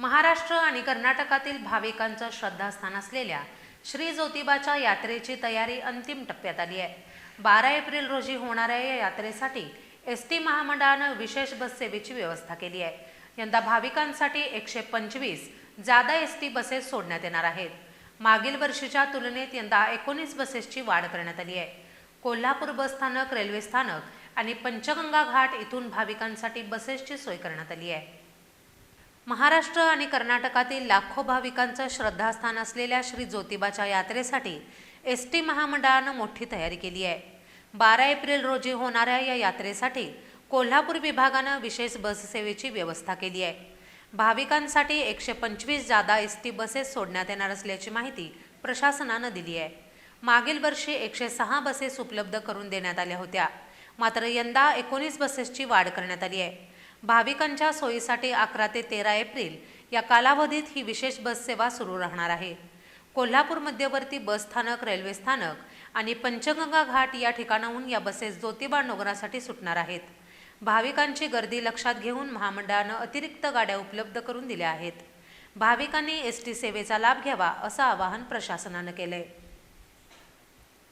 महाराष्ट्र आणि कर्नाटकातील भाविकांचं श्रद्धास्थान असलेल्या श्री ज्योतिबाच्या यात्रेची तयारी अंतिम टप्प्यात आली आहे. बारा एप्रिल रोजी होणाऱ्या या यात्रेसाठी एस टी महामंडळानं विशेष बस सेवेची व्यवस्था केली आहे. यंदा भाविकांसाठी एकशे पंचवीस जादा एस टी बसेस सोडण्यात येणार आहेत. मागील वर्षीच्या तुलनेत यंदा एकोणीस बसेसची वाढ करण्यात आली आहे. कोल्हापूर बस स्थानक रेल्वे स्थानक आणि पंचगंगा घाट इथून भाविकांसाठी बसेसची सोय करण्यात आली आहे. महाराष्ट्र आणि कर्नाटकातील लाखो भाविकांचं श्रद्धास्थान असलेल्या श्री ज्योतिबाच्या यात्रेसाठी एस टी महामंडळानं मोठी तयारी केली आहे. बारा एप्रिल रोजी होणाऱ्या या यात्रेसाठी कोल्हापूर विभागानं विशेष बससेवेची व्यवस्था केली आहे. भाविकांसाठी एकशे पंचवीस जादा एस टी बसेस सोडण्यात येणार असल्याची माहिती प्रशासनानं दिली आहे. मागील वर्षी एकशे सहा बसेस उपलब्ध करून देण्यात आल्या होत्या. मात्र यंदा एकोणीस बसेसची वाढ करण्यात आली आहे. भाविकांच्या सोयीसाठी अकरा ते तेरा एप्रिल या कालावधीत ही विशेष बस सेवा सुरू राहणार आहे. कोल्हापूर मध्यवर्ती बस स्थानक रेल्वे स्थानक आणि पंचगंगा घाट या ठिकाणाहून या बसेस ज्योतिबा नगरासाठी सुटणार आहेत. भाविकांची गर्दी लक्षात घेऊन महामंडळानं अतिरिक्त गाड्या उपलब्ध करून दिल्या आहेत. भाविकांनी एस टी सेवेचा लाभ घ्यावा असं आवाहन प्रशासनानं केलंय.